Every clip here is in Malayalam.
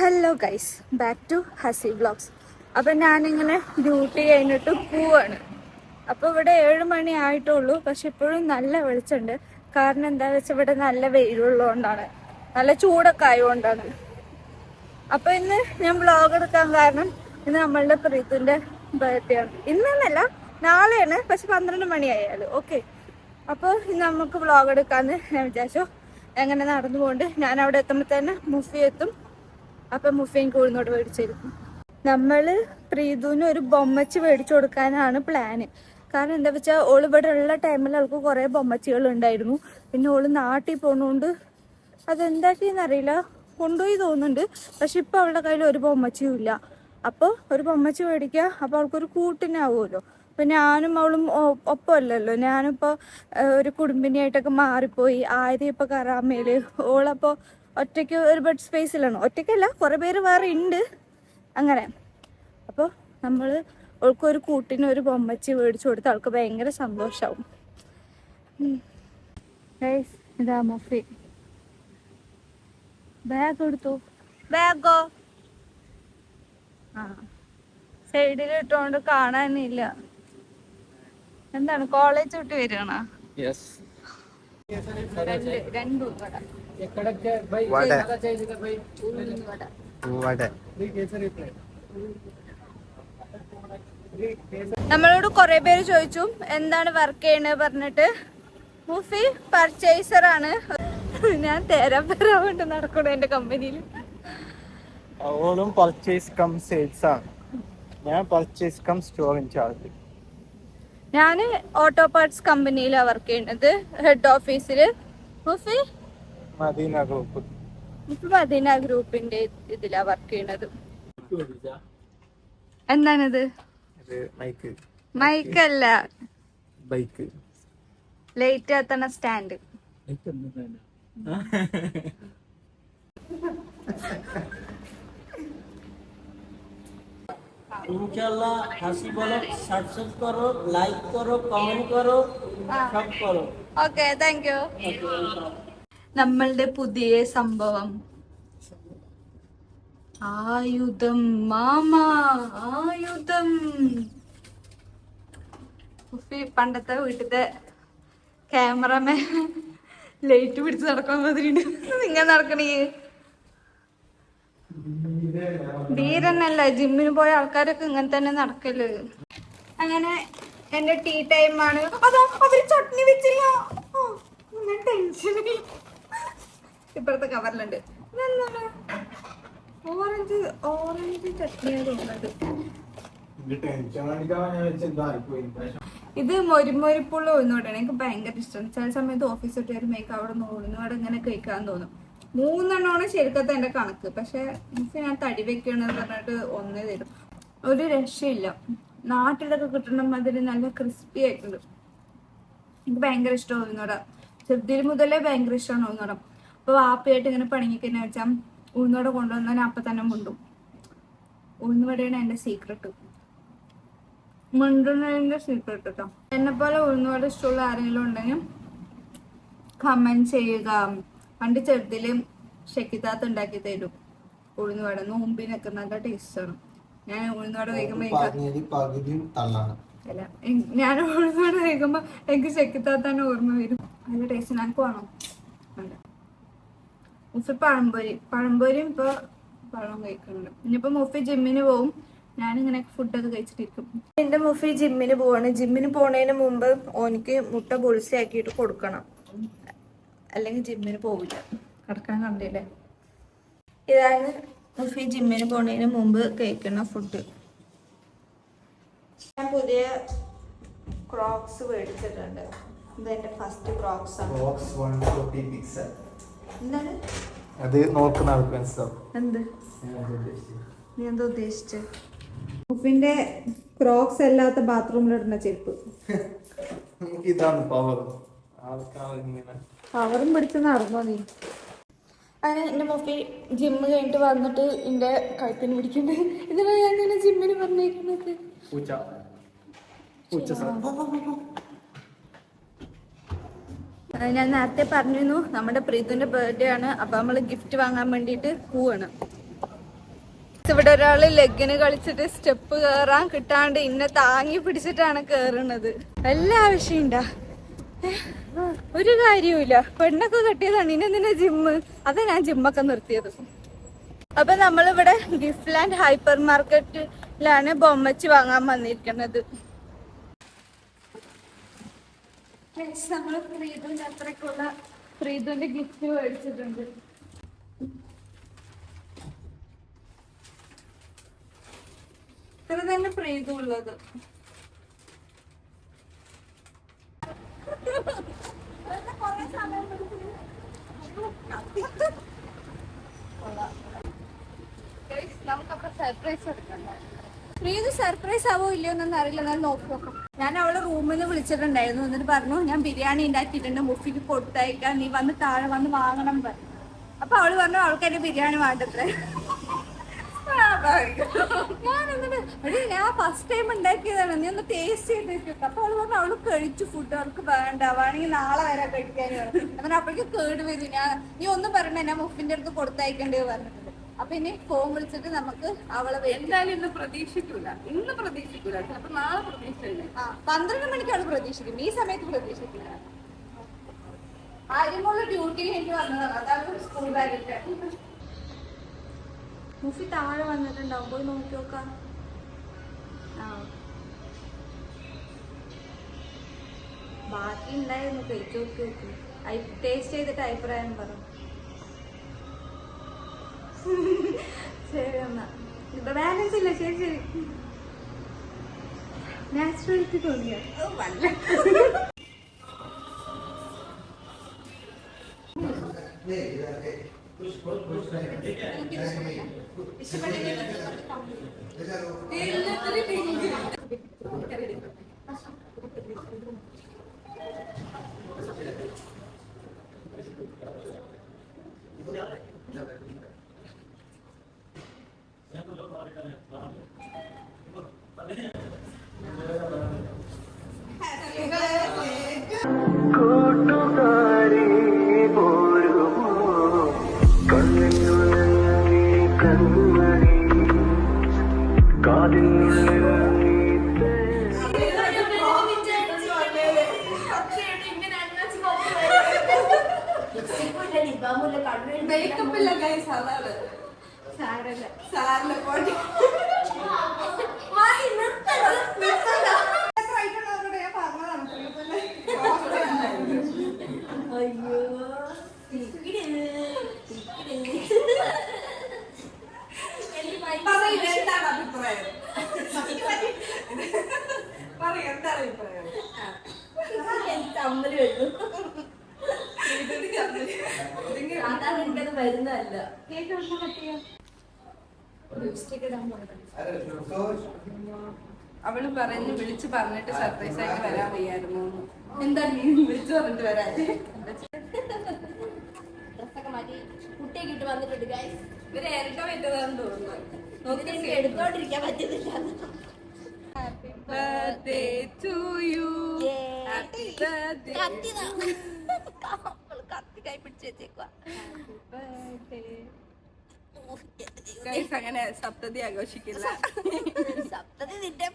Hello guys back to Hasi blogs അപ്പം ഞാനിങ്ങനെ ഡ്യൂട്ടി കഴിഞ്ഞിട്ട് പോവാണ്. അപ്പോൾ ഇവിടെ ഏഴ് മണി ആയിട്ടുള്ളൂ. പക്ഷെ ഇപ്പോഴും നല്ല വെളിച്ചമുണ്ട്. കാരണം എന്താ വെച്ചാൽ ഇവിടെ നല്ല വെയിലുള്ളതുകൊണ്ടാണ്. നല്ല ചൂടൊക്കെ ആയതുകൊണ്ടാണ്. അപ്പോൾ ഇന്ന് ഞാൻ ബ്ലോഗ് എടുക്കാൻ കാരണം ഇന്ന് നമ്മളുടെ പ്രീതിന്റെ ബർത്ത്ഡേ ആണ്. ഇന്നെന്നല്ല നാളെയാണ്. പക്ഷെ പന്ത്രണ്ട് മണിയായാലും ഓക്കെ അപ്പോൾ ഇന്ന് നമുക്ക് ബ്ലോഗ് എടുക്കാമെന്ന് ഞാൻ വിചാരിച്ചു. എങ്ങനെ നടന്നു പോകൊണ്ട് ഞാൻ അവിടെ എത്തുമ്പോൾ തന്നെ മുഫി എത്തും. അപ്പം മുഫൈൻ കോഴിനോട് മേടിച്ചിരുന്നു. നമ്മൾ പ്രീതുവിന് ഒരു ബൊമ്മച്ച് മേടിച്ചു കൊടുക്കാനാണ് പ്ലാന് കാരണം എന്താ വെച്ചാൽ ഓൾ ഇവിടെ ഉള്ള ടൈമിൽ അവൾക്ക് കുറേ ബൊമ്മച്ചികൾ ഉണ്ടായിരുന്നു. പിന്നെ ഓൾ നാട്ടിൽ പോണോണ്ട് അതെന്താക്കിയെന്നറിയില്ല കൊണ്ടുപോയി തോന്നുന്നുണ്ട്. പക്ഷെ ഇപ്പൊ അവളുടെ കയ്യിൽ ഒരു ബൊമ്മച്ചിയും ഇല്ല. അപ്പോൾ ഒരു ബൊമ്മച്ചി മേടിക്കുക അപ്പോൾ അവൾക്കൊരു കൂട്ടിനാവുമല്ലോ. അപ്പൊ ഞാനും അവളും ഒപ്പമല്ലല്ലോ. ഞാനിപ്പോൾ ഒരു കുടുംബിനിയായിട്ടൊക്കെ മാറിപ്പോയി. ആര്യ ഇപ്പോൾ കറാമയിൽ ഓളപ്പോൾ ഒറ്റയ്ക്ക് ഒരു ബെഡ് സ്പേസിലാണ് ഒറ്റയ്ക്കല്ല കുറേ പേര് വേറെ ഉണ്ട് അങ്ങനെ. അപ്പോൾ നമ്മൾ അവൾക്കൊരു കൂട്ടിന് ഒരു ബൊമ്മച്ചി മേടിച്ചു കൊടുത്ത് അവൾക്ക് ഭയങ്കര സന്തോഷമാവും ഇതാ മൊഫി. ബാഗ് എടുത്തു? ബാഗോ ആ. സൈഡിൽ ഇട്ടോണ്ട് കാണാനില്ല. എന്താണ് കോളേജ് വിട്ട് വരികയാണോ? രണ്ടു രണ്ട് രണ്ട് വട. നമ്മളോട് കുറെ പേര് ചോദിച്ചു എന്താണ് വർക്ക് ചെയ്യണത് പറഞ്ഞിട്ട്. മുഫി പർച്ചേസർ ആണ്. ഞാൻ തേരാപ്പേരാ കൊണ്ട് നടക്കണു എന്റെ കമ്പനിയിൽ ഞാൻ പർച്ചേസ് കം സെയിൽസ് ആണ്. ഞാൻ purchase cum store in charge ഞാൻ ഓട്ടോ പാർട്സ് കമ്പനിയിലാണ് വർക്ക് ചെയ്യുന്നത് ഹെഡ് ഓഫീസിൽ മുഫി? മദീന ഗ്രൂപ്പ് മുഫി മദീന ഗ്രൂപ്പിന്റെ ഇതിലാ വർക്ക് ചെയ്യണത് എന്താണിത് ഇത് മൈക്ക് മൈക്കല്ല ബൈക്ക് ലേറ്റ് എത്തണ സ്റ്റാൻഡ് ইনশাল্লাহ হাসি বলো সাবস্ক্রাইব করো লাইক করো কমেন্ট করো সব করো ഓക്കെ താങ്ക് യു നമ്മളുടെ പുതിയ സംഭവം. ആയുധം മാമ ആയുധം. ഉഫി പണ്ടത്തെ വീട്ടിലെ ക്യാമറമാൻ ലൈറ്റ് പിടിച്ച് നടക്കാൻ മാതിരിണ്ട് നിങ്ങൾ നടക്കണേ. ധീരനല്ല ജിമ്മിന് പോയ ആൾക്കാരൊക്കെ ഇങ്ങനെ തന്നെ നടക്കൽ. അങ്ങനെ എന്റെ ടീ ടൈം ആണ്. അതാ അവർ ചട്നി വെച്ചില്ല. ടെൻഷനില്ല ഇപ്പഴത്തെ കവറിലുണ്ട്. ഇതെന്താണ്? ഓറഞ്ച് ഓറഞ്ച് ചട്നിയാണ് തോന്നുന്നത്. ഇത് മൊരിമൊരിപ്പുള്ള ഉഴുന്നോടാണ് എനിക്ക് ഭയങ്കര ഇഷ്ടം ചില സമയത്ത് ഓഫീസ് വിട്ട് വരുമ്പോഴേക്ക് അവിടെ നിന്ന് ഉഴുന്നോട് ഇങ്ങനെ കഴിക്കാൻ തോന്നും. മൂന്നെണ്ണമാണ് ശരിക്കത്തെ എന്റെ കണക്ക്. പക്ഷെ എനിക്ക് ഞാൻ തടി വെക്കണെന്ന് പറഞ്ഞിട്ട് ഒന്നേ തരും. ഒരു രക്ഷയില്ല. നാട്ടിലൊക്കെ കിട്ടണ മാതിരി നല്ല ക്രിസ്പി ആയിട്ടുണ്ട്. എനിക്ക് ഭയങ്കര ഇഷ്ടമാണ് ഉഴുന്നോട ചെറുതിൽ മുതലേ ഭയങ്കര ഇഷ്ടമാണ് ഉഴുന്നോട അപ്പൊ വാപ്പയായിട്ട് ഇങ്ങനെ പണിങ്ങിക്കുന്ന വെച്ചാൽ ഉഴുന്നോടെ കൊണ്ടുവന്നാൽ അപ്പൊ തന്നെ മുണ്ടും. ഉഴുന്നുവടയാണ് എന്റെ സീക്രട്ട് മുണ്ടുന്നതിന്റെ സീക്രട്ട് കേട്ടോ എന്നെ പോലെ ഉഴുന്നുവട ഇഷ്ടമുള്ള ആരെങ്കിലും ഉണ്ടെങ്കിൽ കമന്റ് ചെയ്യുക. പണ്ട് ചെറുതിൽ ഷെക്കിത്താത്ത് ഉണ്ടാക്കി തരും. ഉഴുന്നുവട നോമ്പിനൊക്കെ നല്ല ടേസ്റ്റാണ് ഞാൻ ഉഴുന്നുവട കഴിക്കുമ്പോ എനിക്ക് പറഞ്ഞത് പകുതിയും തള്ളാണ്. അല്ല ഞാൻ ഉഴുന്നുവട കഴിക്കുമ്പോ എനിക്ക് ഷെക്കിത്താത്താണ് ഓർമ്മ വരും. നല്ല ടേസ്റ്റ് ഞങ്ങൾക്ക് വേണം? മുഫി പഴംപൊരി പഴംപൊരിയും ഇപ്പൊ പഴം കഴിക്കുന്നുണ്ട്. ഇനിയിപ്പോൾ മുഫി ജിമ്മിന് പോവും. ഞാനിങ്ങനെ ഫുഡൊക്കെ കഴിച്ചിട്ടിരിക്കും. എന്റെ മുഫി ജിമ്മിന് പോവാണ്. ജിമ്മിന് പോണതിന് മുമ്പ് ഓനിക്ക് മുട്ട പൊളിച്ചി ആക്കിയിട്ട് കൊടുക്കണം. അല്ലെങ്കിൽ ജിമ്മിന് പോവില്ല. കിടക്കാൻ കണ്ടില്ലേ? ഇതാണ് മുഫി ജിമ്മിന് പോണതിന് മുമ്പ് കഴിക്കുന്ന ഫുഡ് ഞാൻ പുതിയ ക്രോക്സ് മേടിച്ചിട്ടുണ്ട്. ഇതെന്റെ ഫസ്റ്റ് ക്രോക്സ് ആണ്. പിക്സൽ അത് നോക്കുന്ന ആൾക്ക് മനസ്സിലാവും. എന്ത്? നീ എന്താ ഉദ്ദേശിച്ചത് ഉപ്പിന്റെ ക്രോക്സ് അല്ലാത്ത ബാത്റൂമിലിടുന്ന ചെരുപ്പ്. ഇതാണ് പവർ പവറും പിടിച്ച് നടന്നോ നീ? അങ്ങനെ എന്റെ മുഫി ജിമ്മ് കഴിഞ്ഞിട്ട് വന്നിട്ട് എന്റെ കഴുത്തിന് പിടിക്കുന്നുണ്ട്. ഇതിനാ ഞാൻ ജിമ്മിന് പറഞ്ഞേക്കുന്നത് ഞാൻ നേരത്തെ പറഞ്ഞിരുന്നു നമ്മുടെ പ്രീതുവിന്റെ ബർത്ത്ഡേ ആണ്. അപ്പൊ നമ്മൾ ഗിഫ്റ്റ് വാങ്ങാൻ വേണ്ടിട്ട് പോവാണ്. ഇവിടെ ഒരാൾ ലെഗിന് കളിച്ചിട്ട് സ്റ്റെപ്പ് കേറാൻ കിട്ടാണ്ട് ഇന്നെ താങ്ങി പിടിച്ചിട്ടാണ് കേറുന്നത് എല്ലാ ആവശ്യമുണ്ടാ ഒരു കാര്യവുമില്ല. പെണ്ണൊക്കെ കെട്ടിയതാണ്. ഇനി എന്തിനാ ജിമ്മ് അതാ ഞാൻ ജിമ്മൊക്കെ നിർത്തിയത്. അപ്പൊ നമ്മളിവിടെ ഗിഫ്റ്റ് ലാൻഡ് ഹൈപ്പർ മാർക്കറ്റിലാണ് ബൊമ്മച്ച് വാങ്ങാൻ വന്നിരിക്കുന്നത് നമ്മൾ പ്രീതുവിന്റെ അത്രക്കുള്ള പ്രീതുവിന്റെ ഗിഫ്റ്റ് മേടിച്ചിട്ടുണ്ട്. ഇത്ര തന്നെ പ്രീതു ഉള്ളത്. നമുക്കപ്പൊ സർപ്രൈസ് എടുക്കണ്ട? പ്രീത് സർപ്രൈസ് ആവോ ഇല്ലയോ എന്നൊന്നും അറിയില്ല. എന്നാൽ നോക്കി നോക്കാം. ഞാൻ അവളെ റൂമിൽ നിന്ന് വിളിച്ചിട്ടുണ്ടായിരുന്നു. എന്നിട്ട് പറഞ്ഞു ഞാൻ ബിരിയാണി ഉണ്ടാക്കിയിട്ടുണ്ട് മുഫിക്ക് കൊടുത്തയക്കാം. നീ വന്ന് താഴെ വന്ന് വാങ്ങണം പറഞ്ഞു. അപ്പൊ അവൾ പറഞ്ഞു അവൾക്ക് എന്റെ ബിരിയാണി വേണ്ടത്രേ. ഞാൻ എന്നിട്ട് എടീ, ഞാൻ ഫസ്റ്റ് ടൈം ഉണ്ടാക്കിയതാണ് നീ ഒന്ന് ടേസ്റ്റ് ചെയ്ത് നോക്ക്. അപ്പൊ അവൾ പറഞ്ഞു അവൾ കഴിച്ചു ഫുഡ് അവൾക്ക് വേണ്ട. വേണമെങ്കിൽ നാളെ വരാൻ കഴിക്കാൻ പറഞ്ഞു അപ്പോഴേക്കും കേട് വരും. ഞാൻ നീ ഒന്നും പറയണ്ട. ഞാൻ മുഫിന്റെ അടുത്ത് കൊടുത്തയക്കേണ്ടത് പറഞ്ഞിട്ടുണ്ട് അപ്പൊ ഇനി ഫോൺ വിളിച്ചിട്ട് നമുക്ക് അവളെ എന്തായാലും ഇന്ന് പ്രതീക്ഷിക്കൂല. ഇന്ന് പ്രതീക്ഷിക്കൂല. ചിലപ്പോ നാളെ പ്രതീക്ഷിച്ചല്ലേ? ആ, പന്ത്രണ്ട് മണിക്ക് അവൾ പ്രതീക്ഷിക്കും ഈ സമയത്ത് പ്രതീക്ഷിക്കില്ല ആര്യമുള്ള ഡ്യൂട്ടി കഴിഞ്ഞ് വന്നതാണ്. അതാണ് സ്കൂൾ ബാഗിന്റെ. മുഫി താഴെ വന്നിട്ടുണ്ടാവും. പോയി നോക്കി നോക്കാം. ആ. ബാക്കി ഉണ്ടായിരുന്നു. കഴിച്ചു നോക്കി നോക്കി. ടേസ്റ്റ് ചെയ്തിട്ട് അഭിപ്രായം പറ. ശരി എന്നാ. ഇപ്പൊ ബാലൻസ് ഇല്ല ശരി ശരി. നാച്ചുറാലിറ്റി തോന്നിയ? കൂട്ടുകാരെ മേക്കപ്പ് ഇല്ല ഗൈസ് അതാണ്. സാരല്ല. സാറിനെ പോട്ടെ. പറയ്, എന്താണ് അഭിപ്രായം? പറയ്, എന്താണ് അഭിപ്രായം ഇതിന് ചമ്മൽ. ഇതിങ്ങനെ വരുന്നതല്ല. കേക്ക് കട്ട് അവൾ പറഞ്ഞു വിളിച്ചു പറഞ്ഞിട്ട് സർപ്രൈസ് ആയിട്ട് വരാൻ വയ്യായിരുന്നു എന്താ നീ വിളിച്ചു പറഞ്ഞിട്ട് വരാൻ? ഡ്രസ്സൊക്കെ മാറ്റി കുട്ടിയൊക്കെ ഇട്ട് വന്നിട്ടുണ്ട് ഗൈസ് ഇവർ തോന്നുന്നു. നോക്കി എടുത്തോണ്ടിരിക്കാൻ പറ്റുന്നില്ല. Happy birthday to you happy birthday കത്തി കൈ പിടിച്ച് വെച്ചേക്കുവാ അങ്ങനെ സപ്തതി ആഘോഷിക്കില്ല. സപ്തതി നിന്റെ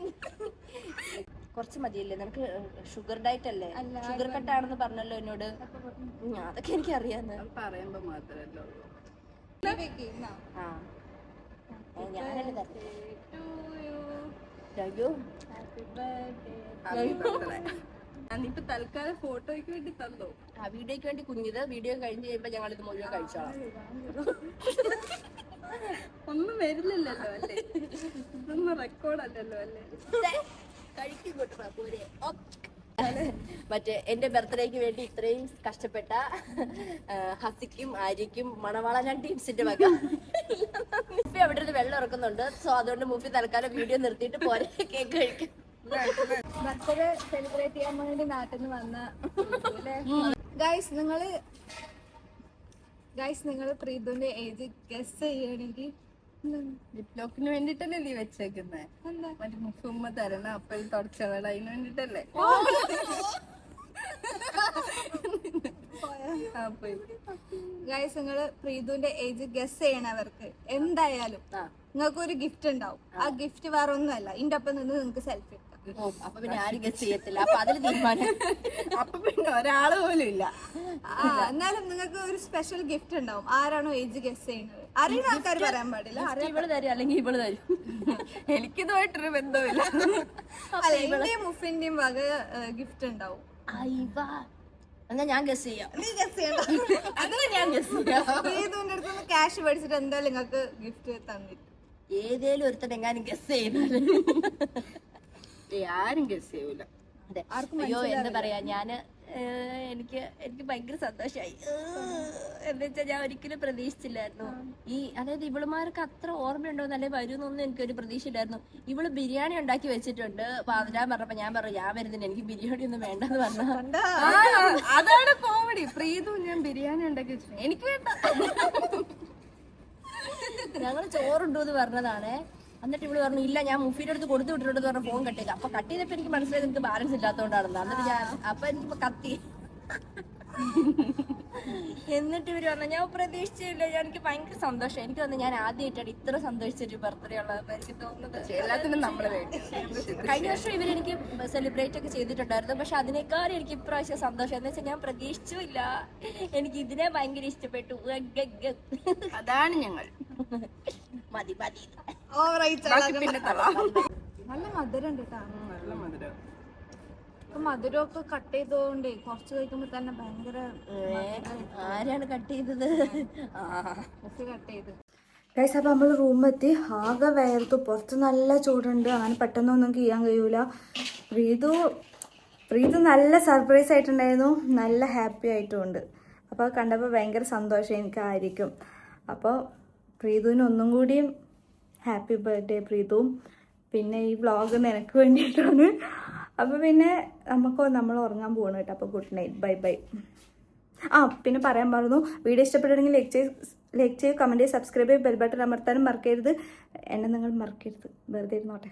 കുറച്ച് മതിയല്ലേ? നമുക്ക് ഷുഗർ ഡയറ്റ് അല്ലേ? ഷുഗർ കട്ടാണെന്ന് പറഞ്ഞല്ലോ എന്നോട്. അതൊക്കെ എനിക്ക് അറിയാന്ന് പറയുമ്പോ മാത്രല്ലോ ഞാനല്ലേ ഹാപ്പി അയ്യോ ഞാനിപ്പോ തൽക്കാലം ഫോട്ടോയ്ക്ക് വേണ്ടി തന്നോ? ആ വീഡിയോക്ക് വേണ്ടി കുഞ്ഞിത്. വീഡിയോ കഴിഞ്ഞ് കഴിയുമ്പോ ഞങ്ങൾ ഇത് മുഴുവൻ കഴിച്ചോളാം. ഒന്നും വരുന്നില്ലല്ലോ അല്ലേ? ഇതൊന്നും റെക്കോർഡല്ലല്ലോ അല്ലേ? മറ്റേ എന്റെ ബർത്ത്ഡേക്ക് വേണ്ടി ഇത്രയും കഷ്ടപ്പെട്ട ഹസിക്കും ആര്യക്കും മണവാള ഞാൻ ടീംസിന്റെ വക. മുഫി അവിടെ ഇരുന്ന് വെള്ളം ഇറക്കുന്നുണ്ട്. സോ അതുകൊണ്ട് മുഫി തൽക്കാലം വീഡിയോ നിർത്തിയിട്ട് പോരെ കേക്ക് കഴിക്കും ബർത്ത്ഡേ സെലിബ്രേറ്റ് ചെയ്യാൻ വേണ്ടി നാട്ടിൽ നിന്ന് വന്ന ഗൈസ് നിങ്ങൾ ഗൈസ് നിങ്ങൾ പ്രീതുവിന്റെ ഏജ് ഗസ് ചെയ്യണെങ്കിൽ ലിപ്ലോക്കിന് വേണ്ടിട്ടല്ലേ നീ വെച്ചേക്കുന്നേ? മറ്റേ മുഫുമ്മ തരണ അപ്പൽ തുടച്ചവള അതിന് വേണ്ടിട്ടല്ലേ? ഗൈസ് നിങ്ങൾ പ്രീതുവിന്റെ ഏജ് ഗസ് ചെയ്യണവർക്ക് എന്തായാലും നിങ്ങൾക്ക് ഒരു ഗിഫ്റ്റ് ഉണ്ടാവും. ആ ഗിഫ്റ്റ് വേറെ ഒന്നുമല്ല ഇതിന്റെ ഒപ്പം നിന്ന് നിങ്ങൾക്ക് സെൽഫി അപ്പൊ പിന്നെ ആരും ഗസ് ചെയ്യത്തില്ല. അപ്പൊ അതിൽ തീരുമാനം. അപ്പൊ പിന്നെ ഒരാൾ പോലും ഇല്ല. ആ, എന്നാലും നിങ്ങൾക്ക് ഒരു സ്പെഷ്യൽ ഗിഫ്റ്റ് ഉണ്ടാവും. ആരാണോ ഏജ് ഗസ് ചെയ്യുന്നത്? അറിയുന്ന ആൾക്കാർ പറയാൻ പാടില്ല. Gift ഇവൾ തരും അല്ലെങ്കിൽ ഇവൾ തരും. എനിക്കിതുമായിട്ടൊരു ബന്ധമില്ല. അല്ല എന്റെയും മുഫിന്റെയും വക ഗിഫ്റ്റ് ഉണ്ടാവും. അയ്യവാ. എന്നാ ഞാൻ ഗസ് ചെയ്യാം. നീ ഗസ് ചെയ്യണ്ട. അങ്ങനെ ഞാൻ ഗസ് ചെയ്യാം. പ്രീതുവിന്റെ അടുത്ത് നിന്ന് ക്യാഷ് മേടിച്ചിട്ട് എന്തായാലും നിങ്ങൾക്ക് ഗിഫ്റ്റ് തന്നിട്ട്. ഏതേലും ഒരുത്തൻ എങ്ങാനും ഗസ് ചെയ്യുന്നത്. ആരും ഗസ് ചെയ്യൂല. അതെ. അയ്യോ എന്താ പറയാ ഞാൻ എനിക്ക് എനിക്ക് ഭയങ്കര സന്തോഷമായി എന്താ വെച്ചാൽ ഞാൻ ഒരിക്കലും പ്രതീക്ഷിച്ചില്ലായിരുന്നു. ഈ അതായത് ഇവളുമാർക്ക് അത്ര ഓർമ്മയുണ്ടോ എന്നല്ലേ വരുമെന്നൊന്നും എനിക്കൊരു പ്രതീക്ഷയില്ലായിരുന്നു. ഇവൾ ബിരിയാണി ഉണ്ടാക്കി വെച്ചിട്ടുണ്ട്. പാതിരാൻ പറഞ്ഞപ്പോ ഞാൻ പറഞ്ഞു ഞാൻ വരുന്നില്ല എനിക്ക് ബിരിയാണി ഒന്നും വേണ്ടെന്ന് പറഞ്ഞു അതാണ് കോമഡി പ്രീതു ഞാൻ ബിരിയാണി ഉണ്ടാക്കി വെച്ചിട്ടുണ്ട്. എനിക്ക് വേണ്ട. ഞങ്ങൾ ചോറുണ്ടോ എന്ന് പറഞ്ഞതാണേ. എന്നിട്ട് ഇവൾ പറഞ്ഞു ഇല്ല ഞാൻ മുഫീന്റെ അടുത്ത് കൊടുത്തു വിട്ടിട്ട് പറഞ്ഞ ഫോൺ കട്ട് ചെയ്ത്. അപ്പൊ കട്ട് ചെയ്തപ്പോ എനിക്ക് മനസ്സിലായത് എനിക്ക് ബാലൻസ് ഇല്ലാത്തതുകൊണ്ടാണെന്ന് എന്നിട്ട് ഞാൻ അപ്പൊ എനിക്ക് കത്തി. എന്നിട്ട് ഇവർ പറഞ്ഞു ഞാൻ പ്രതീക്ഷിച്ചില്ല. ഞാൻ എനിക്ക് ഭയങ്കര സന്തോഷം. എനിക്ക് തോന്നുന്നു ഞാൻ ആദ്യമായിട്ടാണ് ഇത്ര സന്തോഷിച്ചൊരു ബർത്ത്ഡേ ഉള്ളത് എനിക്ക് തോന്നുന്നത്. എല്ലാത്തിനും നമ്മൾ കഴിഞ്ഞ വർഷം ഇവർ എനിക്ക് സെലിബ്രേറ്റ് ഒക്കെ ചെയ്തിട്ടുണ്ടായിരുന്നു. പക്ഷെ അതിനേക്കാൾ എനിക്ക് ഇപ്രാവശ്യം സന്തോഷം. എന്ന് വെച്ചാൽ ഞാൻ പ്രതീക്ഷിച്ചില്ല എനിക്ക് ഇതിനെ ഭയങ്കര ഇഷ്ടപ്പെട്ടു. അതാണ് ഞങ്ങൾ. മതി മതി. നല്ല മധുരം ഉണ്ട് കേട്ടോ നല്ല മധുരം. മധുരമൊക്കെ കട്ട് ചെയ്തോണ്ടേ കുറച്ച് കഴിക്കുമ്പോ തന്നെ ഭയങ്കര ആരാണ് കട്ട് ചെയ്തത്? കട്ട് ചെയ്ത്. ഗൈസ് അപ്പോൾ നമ്മൾ റൂമെത്തി ആകെ വേർത്തു പുറത്ത് നല്ല ചൂടുണ്ട്. അങ്ങനെ പെട്ടെന്നൊന്നും ചെയ്യാൻ കഴിയൂല. പ്രീതു പ്രീതു നല്ല സർപ്രൈസ് ആയിട്ടുണ്ടായിരുന്നു. നല്ല ഹാപ്പി ആയിട്ടുമുണ്ട് അപ്പോൾ കണ്ടപ്പോൾ ഭയങ്കര സന്തോഷം എനിക്കായിരിക്കും. അപ്പോൾ പ്രീതുവിന് ഒന്നും കൂടിയും ഹാപ്പി ബർത്ത്ഡേ പ്രീതുവും പിന്നെ ഈ വ്ളോഗ് നിനക്ക് വേണ്ടിയിട്ടാണ്. അപ്പോൾ പിന്നെ നമുക്ക് നമ്മൾ ഉറങ്ങാൻ പോകണം കേട്ടോ. അപ്പോൾ ഗുഡ് നൈറ്റ് ബൈ ബൈ ആ പിന്നെ പറയാൻ പറഞ്ഞു വീഡിയോ ഇഷ്ടപ്പെട്ടിട്ടുണ്ടെങ്കിൽ ലൈക്ക് ചെയ്ത് ലൈക്ക് ചെയ്ത് കമന്റ് ചെയ്ത് സബ്സ്ക്രൈബ് ചെയ്ത് ബെൽ ബട്ടൺ അമർത്താനും മറക്കരുത്. എന്നെ നിങ്ങൾ മറക്കരുത്. വെറുതെ ഇരുന്നോട്ടെ.